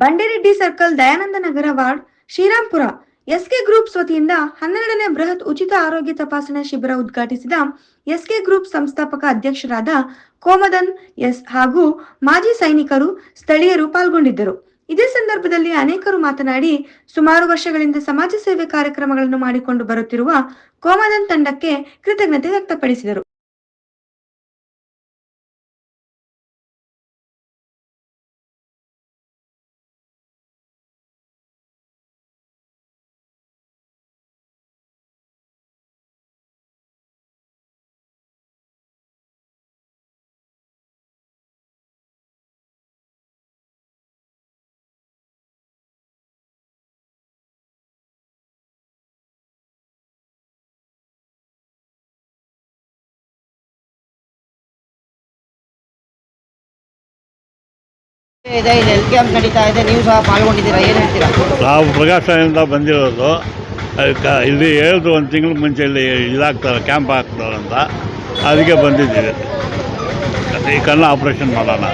Bandereddy circle Dayananda Nagar ward, Shrirampur. SK groups ವತಿಯಿಂದ ಹನ್ನೆರಡನೇ ಬೃಹತ್ ಉಚಿತ ಆರೋಗ್ಯ ತಪಾಸಣಾ ಶಿಬಿರ ಉದ್ಘಾಟಿಸಿದ ಎಸ್ಕೆ ಗ್ರೂಪ್ ಸಂಸ್ಥಾಪಕ ಅಧ್ಯಕ್ಷರಾದ ಕೋಮದನ್ ಎಸ್ ಹಾಗೂ ಮಾಜಿ ಸೈನಿಕರು ಸ್ಥಳೀಯರು ಪಾಲ್ಗೊಂಡಿದ್ದರು. ಇದೇ ಸಂದರ್ಭದಲ್ಲಿ ಅನೇಕರು ಮಾತನಾಡಿ, ಸುಮಾರು ವರ್ಷಗಳಿಂದ ಸಮಾಜ ಸೇವೆ ಕಾರ್ಯಕ್ರಮಗಳನ್ನು ಮಾಡಿಕೊಂಡು ಬರುತ್ತಿರುವ ಕೋಮದನ್ ತಂಡಕ್ಕೆ ಕೃತಜ್ಞತೆ ವ್ಯಕ್ತಪಡಿಸಿದರು. ಇದೆ ಇಲ್ಲಿ ಕ್ಯಾಂಪ್ ನಡೀತಾ ಇದೆ. ನೀವು ಸಹ ಪಾಲ್ಗೊಂಡಿದ್ದೀರಾ? ಏನು ಹೇಳ್ತೀರಾ? ನಾವು ಪ್ರಕಾಶದಿಂದ ಬಂದಿರೋದು. ಅದಕ್ಕೆ ಇಲ್ಲಿ ಹೇಳಿದ್ರು ಒಂದು ತಿಂಗಳ ಮುಂಚೆ ಇಲ್ಲಿ ಇದಾಗ್ತಾರೆ ಕ್ಯಾಂಪ್ ಹಾಕ್ತಾರೆ ಅಂತ. ಅದಕ್ಕೆ ಬಂದಿದ್ದೀವಿ. ಈ ಕಣ್ಣು ಆಪ್ರೇಷನ್ ಮಾಡೋಣ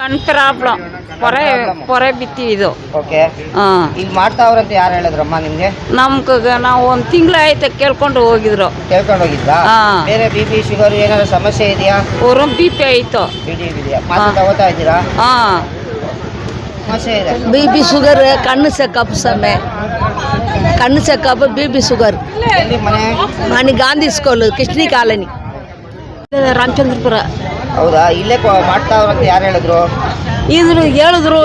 ಕಣ್ ಪ್ರಾಬ್ಲಮ್ ಪೊರೆ ಪೊರೆ ಬಿತ್ತಿದ್ದು ಓಕೆ. ಹಾಂ. ಇಲ್ಲಿ ಮಾಡ್ತಾವ್ರಂತ ಯಾರು ಹೇಳಿದ್ರಮ್ಮ ನಿಮ್ಗೆ? ನಮ್ಗೆ ನಾವು ಒಂದು ತಿಂಗಳು ಆಯ್ತು ಕೇಳ್ಕೊಂಡು ಹೋಗಿದ್ರು. ಕೇಳ್ಕೊಂಡು ಹೋಗಿದ್ರಾ ಹಾ. ಬೇರೆ ಬಿ ಪಿ ಶುಗರ್ ಏನಾದ್ರು ಸಮಸ್ಯೆ ಇದೆಯಾ? ಅವರು ಬಿ ಪಿ ಆಯಿತು. ಬಿ ಡಿ ಇದೆಯಾ? ಮಾತ್ರ ತಗೋತಾ ಇದ್ದೀರಾ? ಹಾಂ. ಸಮಸ್ಯೆ ಇದೆ. ಬಿ ಪಿ ಶುಗರ್ ಕಣ್ಣು ಚೆಕಪ್ ಸಮಯ ಕಣ್ಣು ಚೆಕಪ್ ಬಿ ಪಿ ಶುಗರ್. ಎಲ್ಲಿ ಮನೆ? ಮನೆ ಗಾಂಧಿ ಸ್ಕೂಲ್ ಕೃಷ್ಣಿ ಕಾಲನಿ. ರಾಮಚಂದ್ರಪುರ. ಹೌದಾ? ಇಲ್ಲೇ ಕೊ- ಮಾಡ್ತಾವ್ರಂತ ಯಾರು ಹೇಳಿದ್ರು? ಇದ್ರು ಹೇಳಿದ್ರು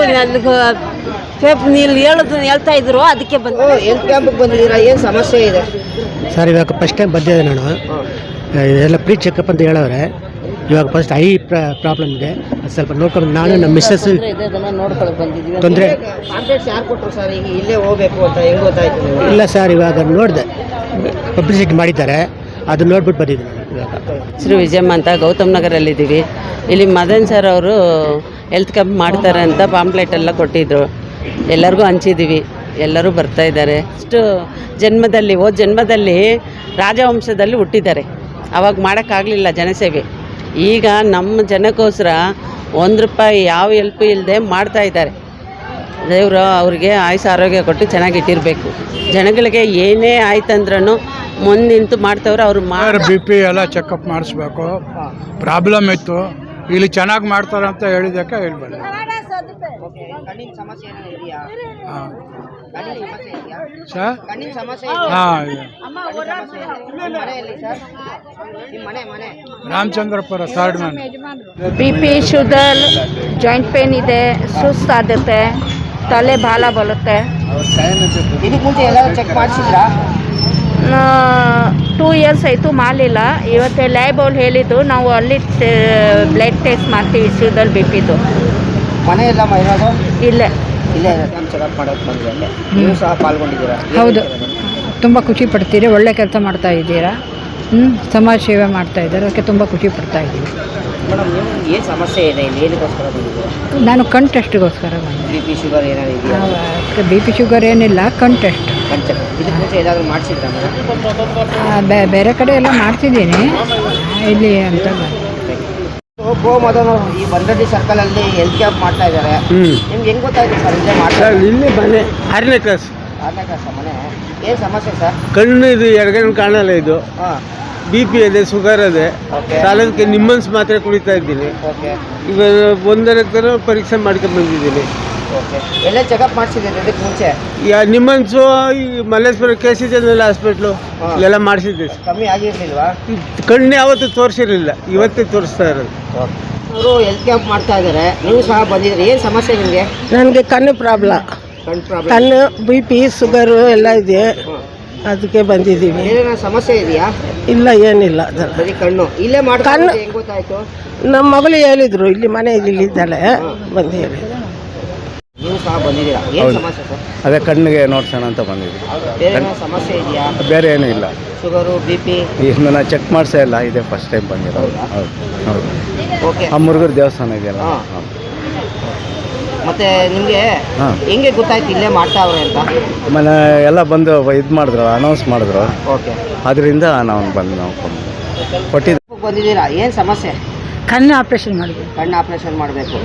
ಪೇಪ್ ನೀಲ್ ಹೇಳುದು ಹೇಳ್ತಾ ಇದ್ರು ಅದಕ್ಕೆ ಬಂದು. ಹೆಲ್ತ್ ಕ್ಯಾಂಪಿಗೆ ಬಂದಿದ್ದೀರಾ? ಏನು ಸಮಸ್ಯೆ ಇದೆ? ಸರ್ ಇವಾಗ ಫಸ್ಟ್ ಟೈಮ್ ಬಂದಿದೆ ನಾನು. ಎಲ್ಲ ಪ್ರೀ ಚೆಕಪ್ ಅಂತ ಹೇಳವ್ರೆ. ಇವಾಗ ಫಸ್ಟ್ ಐ ಪ್ರಾಬ್ಲಮ್ ಇದೆ. ಅದು ಸ್ವಲ್ಪ ನೋಡ್ಕೊಂಡು ನಾನು ನಮ್ಮ ಮಿಸ್ಸಸ್ ನೋಡ್ಕೊಳಕ್ ಬಂದಿದ್ವಿ ತೊಂದರೆ ಕಾಂಟ್ಯಾಕ್ಟ್ಸ್ ಯಾರು ಕೊಟ್ಟರು ಸರ್? ಈಗ ಇಲ್ಲೇ ಹೋಗ್ಬೇಕು ಅಂತ ಹೆಂಗ್ ಗೊತ್ತಾಯ್ತು? ಇಲ್ಲ ಸರ್ ಇವಾಗ ನೋಡಿದೆ. ಪಬ್ಲಿಸಿಟಿ ಮಾಡಿದ್ದಾರೆ. ಅದು ನೋಡ್ಬಿಟ್ಟು ಬಂದಿದ್ದೀನಿ ನಾನು ಇವಾಗ. ಹೆಸರು ವಿಜಯಮ್ಮ ಅಂತ ಗೌತಮ್ ನಗರಲ್ಲಿದ್ದೀವಿ. ಇಲ್ಲಿ ಮದನ್ ಸರ್ ಅವರು ಹೆಲ್ತ್ ಕ್ಯಾಂಪ್ ಮಾಡ್ತಾರೆ ಅಂತ ಪಾಂಪ್ಲೆಟ್ ಎಲ್ಲ ಕೊಟ್ಟಿದ್ರು. ಎಲ್ಲರಿಗೂ ಹಂಚಿದ್ದೀವಿ ಎಲ್ಲರೂ ಬರ್ತಾ ಇದ್ದಾರೆ. ಅಷ್ಟು ಜನ್ಮದಲ್ಲಿ ಓ ಜನ್ಮದಲ್ಲಿ ರಾಜವಂಶದಲ್ಲಿ ಹುಟ್ಟಿದ್ದಾರೆ. ಅವಾಗ ಮಾಡೋಕ್ಕಾಗಲಿಲ್ಲ ಜನಸೇವೆ. ಈಗ ನಮ್ಮ ಜನಕ್ಕೋಸ್ಕರ ಒಂದು ರೂಪಾಯಿ ಯಾವ ಹೆಲ್ಪ್ ಇಲ್ಲದೆ ಮಾಡ್ತಾ ಇದ್ದಾರೆ. ದೇವರು ಅವ್ರಿಗೆ ಆಯುಸ್ ಆರೋಗ್ಯ ಕೊಟ್ಟು ಚೆನ್ನಾಗಿಟ್ಟಿರಬೇಕು ಜನಗಳಿಗೆ ಏನೇ ಆಯ್ತಂದ್ರೂ ಮುಂದೆ ನಿಂತು ಮಾಡ್ತವ್ರೆ ಅವ್ರು ಮಾಡಿ ಬಿ ಪಿ ಎಲ್ಲ ಚೆಕಪ್ ಮಾಡಿಸ್ಬೇಕು. ಪ್ರಾಬ್ಲಮ್ ಇತ್ತು. ಇಲ್ಲಿ ಚೆನ್ನಾಗಿ ಮಾಡ್ತಾರೆ ಅಂತ ಹೇಳಿದ್ದಕ್ಕೆ ಹೇಳ್ಬೇಡ ಬಂದೆ ಓಕೆ ಕಣ್ಣಿನ ಸಮಸ್ಯೆ ಏನಾದ್ರು ಇದೆಯಾ? ಕಣ್ಣಿನ ಸಮಸ್ಯೆ ಇದೆಯಾ? ಸರ್? ಕಣ್ಣಿನ ಸಮಸ್ಯೆ ಹಾಂ Ramachandrapura third main B P sugar joint pain ಇದೆ ಸುಸ್ತಾಗುತ್ತೆ ತಲೆ ಬಾಲ ಬರುತ್ತೆ. ಇದಕ್ಕೆ ಮುಂಚೆ ಎಲ್ಲರೂ ಚೆಕ್ ಮಾಡಿಸಿದ್ರಾ? ಇಯರ್ಸ್ ಆಯಿತು ಮಾಲಿಲ್ಲ ಇವತ್ತು ಲ್ಯಾಬ್ ಅವ್ರು ಹೇಳಿದ್ದು ನಾವು ಅಲ್ಲಿ ಬ್ಲಡ್ ಟೆಸ್ಟ್ ಮಾಡ್ತೀವಿ ಶುಗರ್ ಬಿ ಮನೆ ಇಲ್ಲ ಇರೋದು? ಇಲ್ಲೇ. ಇಲ್ಲೇ ಚೆಕಪ್ ಮಾಡೋಕೆ ನೀವು ಸಹ ಪಾಲ್ಗೊಂಡಿದ್ದೀರಾ? ಹೌದು. ತುಂಬ ಖುಷಿ ಪಡ್ತೀರಿ ಒಳ್ಳೆ ಕೆಲಸ ಮಾಡ್ತಾ ಇದ್ದೀರಾ. ಸಮಾಜ ಸೇವೆ ಮಾಡ್ತಾ ಇದ್ದಾರೆ. ಅದಕ್ಕೆ ತುಂಬ ಖುಷಿ ಪಡ್ತಾ ಇದ್ದೀನಿ. ಮೇಡಮ್ ನಿಮ್ಗೆ ಏನು ಸಮಸ್ಯೆ ಇದೆ ಇಲ್ಲಿ? ಏನಕ್ಕೋಸ್ಕರ ಬಂದಿದ್ದೀರಾ? ನಾನು ಕಣ್ ಟೆಸ್ಟ್ಗೋಸ್ಕರ ಬಂದೆ. ಬಿ ಪಿ ಶುಗರ್ ಏನಾದ್ರು ಇದೆಯಾ? ಬಿ ಪಿ ಶುಗರ್ ಏನಿಲ್ಲ ಕಣ್ ಟೆಸ್ಟ್. ಚೆಕ್ ಇದಕ್ಕೆ ಮುಂಚೆ ಎಲ್ಲಾದರೂ ಮಾಡಿಸಿದ್ರಾ ಮೇಡಮ್? ಆ, ಬೇ- ಬೇರೆ ಕಡೆ ಎಲ್ಲ ಮಾಡ್ತಿದ್ದೀನಿ. ಇಲ್ಲಿ ಅಂತ ಬಂದೆ. ಗೋಮದನು ಈ ಬಂದಡ್ಡಿ ಸರ್ಕಲ್ ಅಲ್ಲಿ ಹೆಲ್ತ್ ಕ್ಯಾಂಪ್ ಮಾಡ್ತಾ ಇದ್ದಾರೆ. ನಿಮ್ಗೆ ಹೆಂಗ್ ಗೊತ್ತಾಯ್ತು ಸರ್ ಇಲ್ಲೇ ಮಾಡ್ತಾ ಇಲ್ಲಿ ಮನೆ ಆರನೇ ಕ್ಲಾಸ್ ಆರನೇ ಕ್ಲಾಸ್ ಮನೆ. ಏನು ಸಮಸ್ಯೆ ಸರ್? ಕಣ್ಣು ಇದು ಎಡಗಣ್ಣು ಕಾಣಲ್ಲ ಇದು. ಹಾಂ. ಬಿ ಪಿ ಇದೆ ಶುಗರ್ ಇದೆ. ಓಕೆ ಸಾಲದಕ್ಕೆ ನಿಮ್ಮನ್ಸ್ ಮಾತ್ರ ಕುಡಿತಾ ಇದ್ದೀನಿ. ಓಕೆ ಇವಾಗ ಒಂದರ ತರ ಪರೀಕ್ಷೆ ಮಾಡ್ಕೊಂಡು ಬಂದಿದ್ದೀನಿ. ಓಕೆ ಎಲ್ಲೇ ಚೆಕಪ್ ಮಾಡಿಸಿದ್ದೀರಿ ಇದಕ್ಕೆ ಮುಂಚೆ? ಯಾ ನಿಮ್ಮನ್ಸು ಈ Malleshwara K C general hospital. ಎಲ್ಲ ಇಲ್ಲೆಲ್ಲ ಮಾಡಿಸಿದ್ದೆ. ಕಮ್ಮಿ ಆಗಿರ್ಲಿಲ್ವಾ? ಕಣ್ಣು ಯಾವತ್ತು ತೋರಿಸಿರಲಿಲ್ಲ. ಇವತ್ತೇ ತೋರಿಸ್ತಾ ಇರೋದು. ಅವರು ಹೆಲ್ತ್ ಕ್ಯಾಂಪ್ ಮಾಡ್ತಾ ಇದ್ದಾರೆ ನೀವು ಸಹ ಬಂದಿದ್ದೀರಿ. ಏನು ಸಮಸ್ಯೆ ನಿಮಗೆ? ನನಗೆ ಕಣ್ಣು ಪ್ರಾಬ್ಲಮ್ ಕಣ್ಣು ಬಿ ಪಿ ಶುಗರು ಎಲ್ಲ ಇದೆ. ಅದಕ್ಕೆ ಬಂದಿದ್ದೀವಿ. ಏನೇನೋ ಸಮಸ್ಯೆ ಇದೆಯಾ? ಇಲ್ಲ ಏನಿಲ್ಲ ಕಣ್ಣು. ಇಲ್ಲೇ ಕಣ್ಣು- ಗೊತ್ತಾಯ್ತು? ನಮ್ಮ ಮಗಳು ಹೇಳಿದ್ರು ಇಲ್ಲಿ ಮನೆ ಇಲ್ಲಿದ್ದಾಳೆ ಬಂದು ಹೇಳಿ. ನೀವು ಸಹ ಬಂದಿದ್ದೀರಾ? ಏನು ಸಮಸ್ಯೆ ಸರ್? ಅದೇ ಕಣ್ಣಿಗೆ ನೋಡ್ಸೋಣ ಅಂತ ಬಂದಿದ್ವಿ. ಬೇರೆ ಏನೋ ಸಮಸ್ಯೆ ಇದೆಯಾ? ಬೇರೆ ಏನೂ ಇಲ್ಲ. ಶುಗರು ಬಿ ಪಿ ಇನ್ನು ನಾನು ಚೆಕ್ ಮಾಡಿಸೇ ಇಲ್ಲ ಇದೆ ಫಸ್ಟ್ ಟೈಮ್ ಬಂದಿರೋದು. ಹೌದು? ಹೌದು ಓಕೆ ಆ ಮುರ್ಗರ್ ದೇವಸ್ಥಾನ ಇದೆಯಲ್ಲ. ಹಾ. ಮತ್ತೆ ನಿಮಗೆ ಹಾ. ಹೆಂಗೆ ಗೊತ್ತಾಯ್ತು ಇಲ್ಲೇ ಮಾಡ್ತಾವ್ರೆ ಅಂತ? ಆಮೇಲೆ ಎಲ್ಲ ಬಂದು ಇದು ಮಾಡಿದ್ರು ಅನೌನ್ಸ್ ಮಾಡಿದ್ರು. ಓಕೆ. ಅದರಿಂದ ನಾವು ಬಂದು ನಾವು ಕೊಟ್ಟಿದ್ದು ಬಂದಿದ್ದೀರಾ? ಏನು ಸಮಸ್ಯೆ? ಕಣ್ಣು ಆಪ್ರೇಷನ್ ಮಾಡಬೇಕು ಕಣ್ಣು ಆಪರೇಷನ್ ಮಾಡಬೇಕು.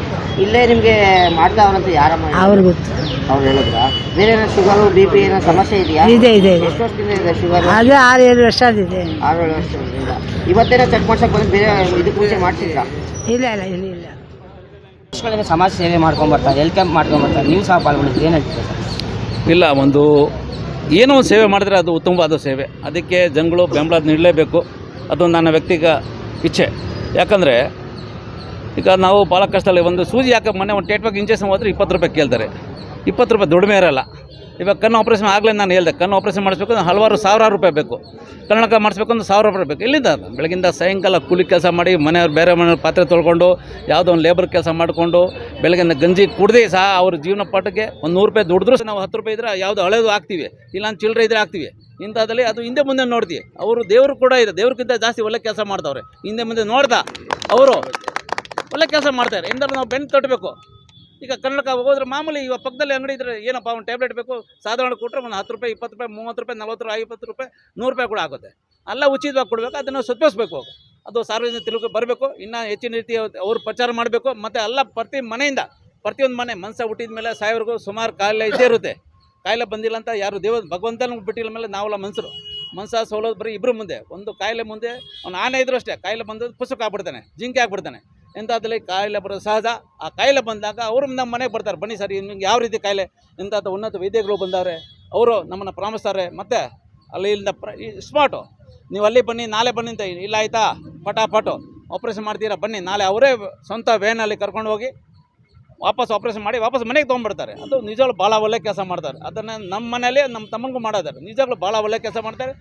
ಇಲ್ಲೇ ನಿಮಗೆ ಮಾಡ್ತಾವ್ರಂತ ಯಾರಮ್ಮ ಅವ್ರು ಗೊತ್ತು. ಅವ್ರು ಹೇಳಿದ್ರಾ? ಬೇರೆ ಏನೋ ಶುಗರು ಬಿ ಪಿ ಏನೋ ಸಮಸ್ಯೆ ಇದೆಯಾ? ಇದೆ ಇದೆ ಇದೆ. ಎಷ್ಟು ವರ್ಷದಿಂದ ಇದೆ ಶುಗರ್ ಅದೇ ಆರು ಏಳು ವರ್ಷ ಆದಿದೆ ಆರು ಏಳು ವರ್ಷದಿಂದ. ಇವತ್ತೇನೋ ಚೆಕ್ ಮಾಡ್ಸಕ್ಕೆ ಬಂದು ಬೇರೆ ಇದು ಮುಂಚೆ ಮಾಡ್ತಿದ್ದೀರಾ ಇಲ್ಲ ಇಲ್ಲ ಇಲ್ಲ. ಸಮಾಜ ಸೇವೆ ಮಾಡ್ಕೊಂಡು ಬರ್ತಾರೆ ಹೆಲ್ತ್ ಕ್ಯಾಂಪ್ ಮಾಡ್ಕೊಂಡು ನೀವು ಸಹ ಪಾಲ್ಗೊಂಡಿದ್ದೀರಿ ಏನು ಇಲ್ಲ, ಒಂದು ಏನೋ ಒಂದು ಸೇವೆ ಮಾಡಿದ್ರೆ ಅದು ಉತ್ತಮವಾದ ಸೇವೆ. ಅದಕ್ಕೆ ಜನಗಳು ಬೆಂಬಲ ನೀಡಲೇಬೇಕು. ಅದು ನನ್ನ ವ್ಯಕ್ತಿಗ ಇಚ್ಛೆ. ಯಾಕಂದರೆ, ಈಗ ನಾವು ಭಾಳ ಕಷ್ಟದಲ್ಲಿ ಒಂದು ಸೂಜಿ ಯಾಕೆ ಮೊನ್ನೆ ಒಂದು ಟೇಟ್ವಾಗಿ ಇಂಜೆಕ್ಷನ್ ಹೋದರೆ ಇಪ್ಪತ್ತು ರೂಪಾಯಿ ಕೇಳ್ತಾರೆ. ಇಪ್ಪತ್ತು ರೂಪಾಯಿ ದುಡಿಮೆ ಇರಲ್ಲ. ಇವಾಗ ಕಣ್ಣು ಆಪ್ರೇಷನ್ ಆಗಲೇ ನಾನು ಹೇಳಿದೆ, ಕಣ್ಣು ಆಪ್ರೇಷನ್ ಮಾಡಿಸ್ಬೇಕು ಅಂದ್ರೆ ಹಲವಾರು ಸಾವಿರಾರು ರೂಪಾಯಿ ಬೇಕು. ಕನ್ನಡಕ ಮಾಡಿಸ್ಬೇಕು ಅಂದ್ರೆ ಸಾವಿರ ರೂಪಾಯಿ ಬೇಕು. ಇಲ್ಲಿಂದ ಬೆಳಗಿಂದ ಸಾಯಂಕಾಲ ಕೂಲಿ ಕೆಲಸ ಮಾಡಿ ಮನೆಯವ್ರು ಬೇರೆ ಮನೆಯವ್ರ ಪಾತ್ರೆ ತೊಳ್ಕೊಂಡು, ಯಾವುದೋ ಒಂದು ಲೇಬರ್ ಕೆಲಸ ಮಾಡಿಕೊಂಡು ಬೆಳಗಿನ ಗಂಜಿ ಕುಡ್ದು ಸಹ ಅವ್ರ ಜೀವನ ಪಾಠಕ್ಕೆ ಒಂದು ನೂರು ರೂಪಾಯಿ ದುಡಿದ್ರು ನಾವು ಹತ್ತು ರೂಪಾಯಿ ಇದ್ರೆ ಯಾವುದು ಹಳೇದು ಹಾಕ್ತೀವಿ ಇಲ್ಲಾಂದ್ರೆ ಚಿಲ್ಲರೆ ಇದ್ರೆ ಹಾಕ್ತೀವಿ ಇಂಥದ್ದಲ್ಲಿ ಅದು ಹಿಂದೆ ಮುಂದೆ ನೋಡ್ತೀವಿ. ಅವರು ದೇವರು ಕೂಡ ಇದೆ. ದೇವ್ರಿಗಿಂತ ಜಾಸ್ತಿ ಒಳ್ಳೆ ಕೆಲಸ ಮಾಡ್ತಾವ್ರೆ ಹಿಂದೆ ಮುಂದೆ ನೋಡ್ದ ಅವರು ಒಳ್ಳೆ ಕೆಲಸ ಮಾಡ್ತಾರೆ ಇಂದ್ರೆ ನಾವು ಬೆನ್ನು ತಟ್ಟಬೇಕು ಈಗ ಕನ್ನಡಕ ಹೋದ್ರೆ ಮಾಮೂಲಿ ಇವಾಗ ಪಕ್ಕದಲ್ಲಿ ಅಂಗಡಿ ಇದ್ರೆ ಏನಪ್ಪ ಒಂದು ಟ್ಯಾಬ್ಲೆಟ್ ಬೇಕು, ಸಾಧಾರಣ ಕೊಟ್ಟರೆ ಒಂದು ಹತ್ತು ರೂಪಾಯಿ, ಇಪ್ಪತ್ತು ರೂಪಾಯಿ, ಮೂವತ್ತು ರೂಪಾಯಿ, ನಲ್ವತ್ತು ರೂಪಾಯಿ, ಐವತ್ತು ರೂಪಾಯಿ, ನೂರು ರೂಪಾಯಿ ಕೂಡ ಆಗುತ್ತೆ. ಅಲ್ಲ ಉಚಿತವಾಗಿ ಕೊಡಬೇಕು, ಅದನ್ನು ಸತ್ವಿಸ್ಬೇಕು ಅದು ಸಾರ್ವಜನಿಕ ತಿಳುವಳಿಕೆ ಬರಬೇಕು, ಇನ್ನೂ ಹೆಚ್ಚಿನ ರೀತಿ ಅವರು ಪ್ರಚಾರ ಮಾಡಬೇಕು, ಮತ್ತು ಎಲ್ಲ ಪ್ರತಿ ಮನೆಯಿಂದ, ಪ್ರತಿಯೊಂದು ಮನೆ ಮನಸ್ಸ ಹುಟ್ಟಿದ ಮೇಲೆ ಸಾಯೋವರೆಗೂ ಸುಮಾರು ಕಾಯಿಲೆ ಇದ್ದೇ ಇರುತ್ತೆ. ಕಾಯಿಲೆ ಬಂದಿಲ್ಲ ಅಂತ ಯಾರು ದೇವ, ಭಗವಂತನ ಬಿಟ್ಟಿಲ್ಲ ಮೇಲೆ ನಾವೆಲ್ಲ ಮನುಷ್ಯರು ಮನ್ಸ ಸೋಲೋದು ಬರೀ ಇಬ್ಬರು ಮುಂದೆ, ಒಂದು ಕಾಯಿಲೆ ಮುಂದೆ, ಅವ್ನು ಆನೆ ಇದ್ರು ಅಷ್ಟೇ, ಕಾಯಿಲೆ ಬಂದದ್ದು ಪುಸ್ತಕ ಆಗ್ಬಿಡ್ತಾನೆ ಜಿಂಕೆ ಆಗ್ಬಿಡ್ತಾನೆ ಇಂಥದ್ರಲ್ಲಿ ಕಾಯಿಲೆ ಬರೋದು ಸಹಜ. ಆ ಕಾಯಿಲೆ ಬಂದಾಗ ಅವರು ನಮ್ಮ ಮನೆಗೆ ಬರ್ತಾರೆ. ಬನ್ನಿ ಸರ್ ನಿಮ್ಗೆ ಯಾವ ರೀತಿ ಕಾಯಿಲೆ? ಇಂಥದ್ದು ಉನ್ನತ ವೈದ್ಯಗಳು ಬಂದವ್ರೆ, ಅವರು ನಮ್ಮನ್ನು ಪ್ರಾಮಿಸ್ತಾರೆ ಮತ್ತು ಅಲ್ಲಿ ಇಲ್ಲಿಂದ ಪ್ರ ಸ್ಮಾರ್ಟು ನೀವು ಅಲ್ಲಿ ಬನ್ನಿ, ನಾಳೆ ಬನ್ನಿ ಅಂತ ಇಲ್ಲ ಆಯಿತಾ? ಪಟಾಪಟು. ಆಪ್ರೇಷನ್ ಮಾಡ್ತೀರಾ? ಬನ್ನಿ, ನಾಳೆ ಅವರೇ ಸ್ವಂತ ವ್ಯಾನಲ್ಲಿ ಕರ್ಕೊಂಡು ಹೋಗಿ ವಾಪಸ್ ಆಪ್ರೇಷನ್ ಮಾಡಿ ವಾಪಸ್ ಮನೆಗೆ ತೊಗೊಂಡ್ಬಿಡ್ತಾರೆ ಅದು ನಿಜವಾಗ್ಲೂ ಭಾಳ ಒಳ್ಳೆ ಕೆಲಸ ಮಾಡ್ತಾರೆ. ಅದನ್ನು ನಮ್ಮ ಮನೆಯಲ್ಲಿ ನಮ್ಮ ತಮ್ಮನಿಗೂ ಮಾಡಿದ್ದಾರೆ ನಿಜಗಳು ಭಾಳ ಒಳ್ಳೆ ಕೆಲಸ ಮಾಡ್ತಾರೆ.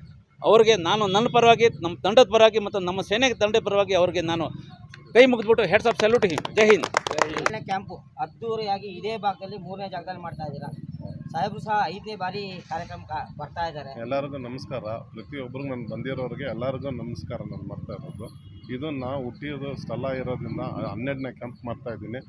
ಅವರಿಗೆ ನಾನು ನನ್ನ ಪರವಾಗಿ, ನಮ್ಮ ತಂಡದ ಪರವಾಗಿ ಮತ್ತು ನಮ್ಮ ಸೇನೆಗೆ ತಂಡದ ಪರವಾಗಿ ಅವರಿಗೆ ನಾನು ಕೈ ಮುಗಿದ್ಬಿಟ್ಟು ಹೆಡ್ಸ್ ಆಫ್ ಸಲ್ಯೂಟ್ ಹಿಂಗ್ ಜೈ ಹಿಂದ್. ಕ್ಯಾಂಪು. ಅದ್ದೂರಿಯಾಗಿ ಇದೇ ಭಾಗದಲ್ಲಿ ಮೂರನೇ ಜಾಗದಲ್ಲಿ ಮಾಡ್ತಾ ಇದ್ದೀರಾ? ಸಾಹೇಬ್ರು ಸಹ ಐದನೇ ಬಾರಿ ಕಾರ್ಯಕ್ರಮ ಬರ್ತಾ ಇದ್ದಾರೆ. ಎಲ್ಲರಿಗೂ ನಮಸ್ಕಾರ. ಪ್ರತಿಯೊಬ್ಬರಿಗೂ ನಾನು ಬಂದಿರೋರಿಗೆ ಎಲ್ಲರಿಗೂ ನಮಸ್ಕಾರ. ನಾನು ಮಾಡ್ತಾ ಇರೋದು. ಇದು ನಾವು ಹುಟ್ಟಿರೋದು ಸ್ಥಳ ಇರೋದ್ರಿಂದ ಹನ್ನೆರಡನೇ ಕ್ಯಾಂಪ್ ಮಾಡ್ತಾ ಇದ್ದೀನಿ.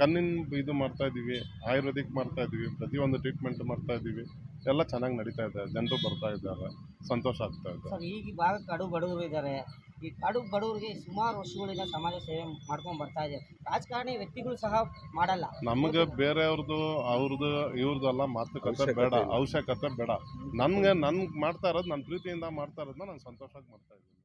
ಕಣ್ಣಿನ ಇದು ಮಾಡ್ತಾ ಇದ್ದೀವಿ ಆಯುರ್ವೇದಿಕ್ ಮಾಡ್ತಾ ಇದ್ದೀವಿ ಪ್ರತಿಯೊಂದು ಟ್ರೀಟ್ಮೆಂಟ್ ಮಾಡ್ತಾ ಇದ್ದೀವಿ. ಎಲ್ಲ ಚೆನ್ನಾಗಿ ನಡೀತಾ ಇದೆ. ಜನರು ಬರ್ತಾ ಇದ್ದಾರೆ. ಸಂತೋಷ ಆಗ್ತಾ ಇದೆ. ಸರ್ ಈಗ ಭಾಗ ಕಡು ಬಡವರು ಇದ್ದಾರೆ. ಈ ಕಡು ಬಡವರಿಗೆ ಸುಮಾರು ವರ್ಷಗಳಿಂದ ಸಮಾಜ ಸೇವೆ ಮಾಡ್ಕೊಂಡು ಬರ್ತಾ ಇದೆ. ರಾಜಕಾರಣಿ ವ್ಯಕ್ತಿಗಳು ಸಹ ಮಾಡಲ್ಲ. ನಮಗೆ ಬೇರೆಯವ್ರದ್ದು ಅವ್ರದ್ದು ಇವ್ರದ್ದೆಲ್ಲ ಮಾತುಕತೆ ಬೇಡ ಅವಶ್ಯಕತೆ ಬೇಡ. ನನ್ಗೆ ನನ್ಗೆ ಮಾಡ್ತಾ ಇರೋದು ನನ್ನ ಪ್ರೀತಿಯಿಂದ ಮಾಡ್ತಾ ಇರೋದನ್ನ ನಾನು ಸಂತೋಷವಾಗಿ ಮಾಡ್ತಾ ಇದ್ದೀನಿ.